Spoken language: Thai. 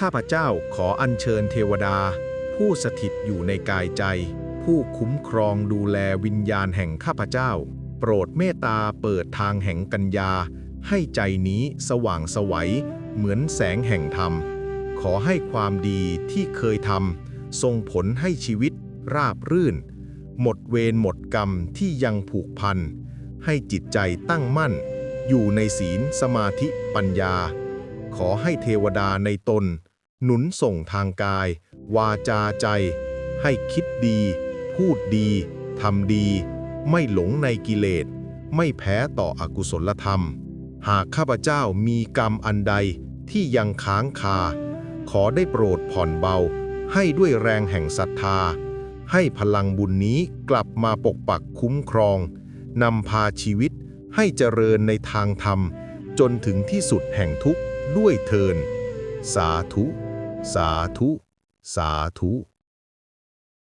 ข้าพเจ้าขออัญเชิญเทวดา ผู้สถิตอยู่ในกายใจ ผู้คุ้มครองดูแลวิญญาณแห่งข้าพเจ้า โปรดเมตตาเปิดทางแห่งกัญญา ให้ใจนี้สว่างไสวัยเหมือนแสงแห่งธรรม ขอให้ความดีที่เคยทำส่งผลให้ชีวิตราบรื่น หมดเวรหมดกรรมที่ยังผูกพัน ให้จิตใจตั้งมั่น อยู่ในศีลสมาธิปัญญา ขอให้เทวดาในตน หนุนส่งทางกาย วาจาใจ ให้คิดดี พูดดีทำดี ไม่หลงในกิเลส ไม่แพ้ต่ออกุศลธรรม หากข้าพเจ้ามีกรรมอันใดที่ยังค้างคา ขอได้โปรดผ่อนเบา ให้ด้วยแรงแห่งศรัทธา ให้พลังบุญนี้กลับมาปกปักคุ้มครองนำพาชีวิตให้เจริญในทางธรรม จนถึงที่สุดแห่งทุกข์ ด้วยเทิน สาธุ สาธุ สาธุ